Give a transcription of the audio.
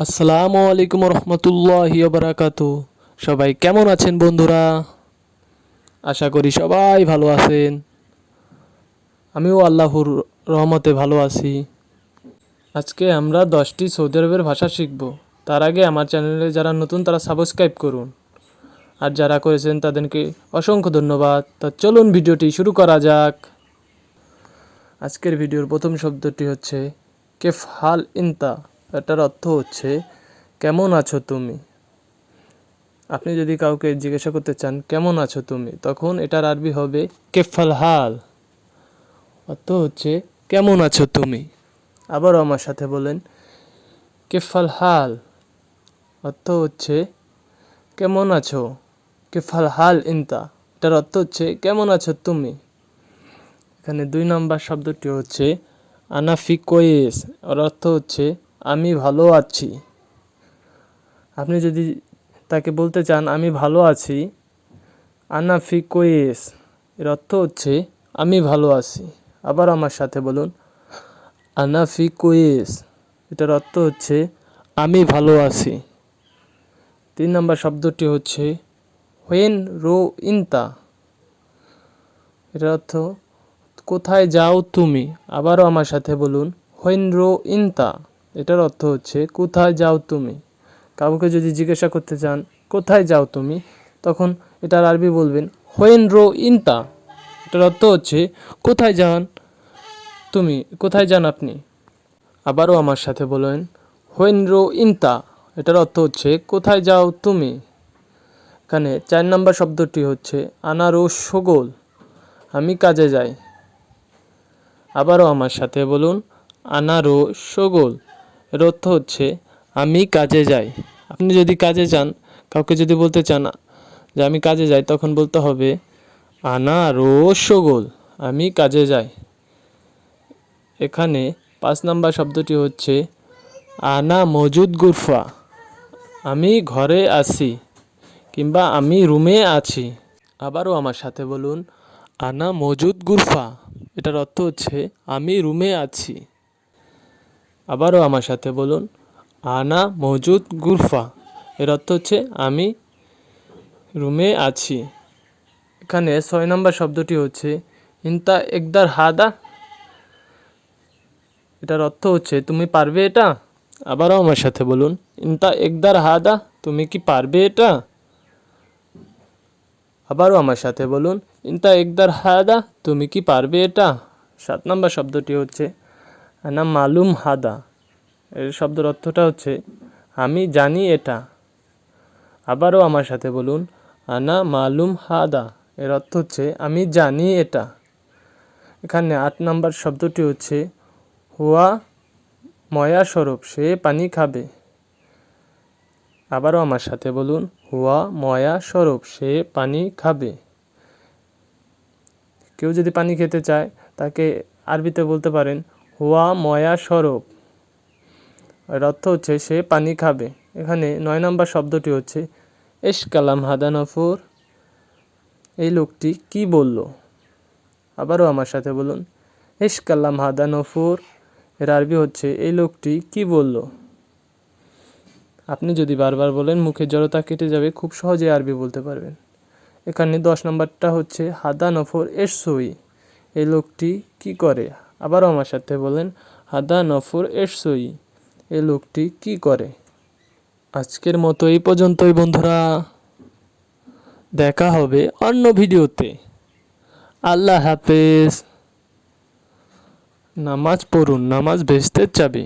আসসালামু আলাইকুম রহমতুল্লাহি বারাকাতু। সবাই কেমন আছেন বন্ধুরা? আশা করি সবাই ভালো আছেন। আমিও আল্লাহর রহমতে ভালো আছি। আজকে আমরা দশটি সৌদি আরবের ভাষা শিখব। তার আগে আমার চ্যানেলে যারা নতুন তারা সাবস্ক্রাইব করুন। আর যারা করেছেন তাদেরকে অসংখ্য ধন্যবাদ। তা চলুন ভিডিওটি শুরু করা যাক। আজকের ভিডিওর প্রথম শব্দটি হচ্ছে কেফ হাল ইনতা। এটার অর্থ হচ্ছে, কেমন আছো তুমি? আপনি যদি কাউকে জিজ্ঞাসা করতে চান, কেমন আছো তুমি? তখন এটার আরবি হবে, কেফাল হাল। অর্থ হচ্ছে, কেমন আছো তুমি? আবারও আমার সাথে বলেন, কেফাল হাল। অর্থ হচ্ছে, কেমন আছো? কেফাল হাল ইনতা। এটার অর্থ হচ্ছে, কেমন আছো তুমি? এখানে দুই নম্বর শব্দটি হচ্ছে আনাফি কোয়েস। ওর অর্থ হচ্ছে আমি ভালো আছি। আপনি যদি তাকে বলতে চান, আমি ভালো আছি। আনাফি কোয়েস এর অর্থ হচ্ছে, আমি ভালো আছি। আবার আমার সাথে বলুন আনাফি কোয়েস এটার অর্থ হচ্ছে, আমি ভালো আছি। তিন নম্বর শব্দটি হচ্ছে, হোয়েন রো ইনতা। এটার অর্থ, কোথায় যাও তুমি? আবারও আমার সাথে বলুন, হোয়েন রো ইনতা। এটার অর্থ হচ্ছে, কোথায় যাও তুমি? কাউকে যদি জিজ্ঞাসা করতে চান, কোথায় যাও তুমি? তখন এটার আরবি বলবেন হোয়েন রো ইনতা। এটার অর্থ হচ্ছে, কোথায় যান তুমি? কোথায় যান আপনি? আবারও আমার সাথে বলেন হোয়েন রো ইনতা। এটার অর্থ হচ্ছে, কোথায় যাও তুমি? এখানে চার নম্বর শব্দটি হচ্ছে, আনারো সগোল আমি কাজে যাই। আবারও আমার সাথে বলুন, আনারো সগোল এর অর্থ হচ্ছে, আমি কাজে যাই। আপনি যদি কাজে যান, কাউকে যদি বলতে চান যে আমি কাজে যাই, তখন বলতে হবে আনারো সগোল আমি কাজে যাই। এখানে পাঁচ নাম্বার শব্দটি হচ্ছে, আনা মজুদ গুরফা, আমি ঘরে আছি কিংবা আমি রুমে আছি। আবারও আমার সাথে বলুন, আনা মজুদ গুরফা। এটার অর্থ হচ্ছে, আমি রুমে আছি। আবারও আমার সাথে বলুন, আনা মজুদ গুরফা। এর অর্থ হচ্ছে, আমি রুমে আছি। এখানে ছয় নম্বর শব্দটি হচ্ছে, ইনতা একদার হাদা। এটার অর্থ হচ্ছে, তুমি পারবে এটা? আবারও আমার সাথে বলুন, ইনতা একদার হাদা, তুমি কি পারবে এটা? আবারও আমার সাথে বলুন, ইনতা একদার হাদা, তুমি কি পারবে এটা? সাত নম্বর শব্দটি হচ্ছে আনা মালুম হাদা। এর শব্দের অর্থটা হচ্ছে, আমি জানি এটা। আবারও আমার সাথে বলুন, আনা মালুম হাদা। এর অর্থ হচ্ছে, আমি জানি এটা। এখানে আট নম্বর শব্দটি হচ্ছে, হুয়া ময়া স্বরূপ, সে পানি খাবে। আবারও আমার সাথে বলুন, হুয়া ময়া স্বরূপ, সে পানি খাবে। কেউ যদি পানি খেতে চায়, তাকে আরবিতে বলতে পারেন হুয়া ময়া স্বরূপ। এর অর্থ হচ্ছে সে পানি খাবে। এখানে নয় নম্বর শব্দটি হচ্ছে এস কালাম হাদানফুর এই লোকটি কি বলল? আবারও আমার সাথে বলুন এস কালাম হাদানফুর এর আরবি হচ্ছে, এই লোকটি কি বলল? আপনি যদি বারবার বলেন, মুখের জড়তা কেটে যাবে, খুব সহজে আরবি বলতে পারবেন। এখানে দশ নম্বরটা হচ্ছে, হাদা নফর এর সই। এই লোকটি কি করে? আবারও আমার সাথে বলেন, হাদা নফর এসই এ লোকটি কি করে? আজকের মতো এই পর্যন্তই বন্ধুরা। দেখা হবে অন্য ভিডিওতে। আল্লাহ হাফেজ। নামাজ পড়ুন, নামাজ ভেস্তের চাবি।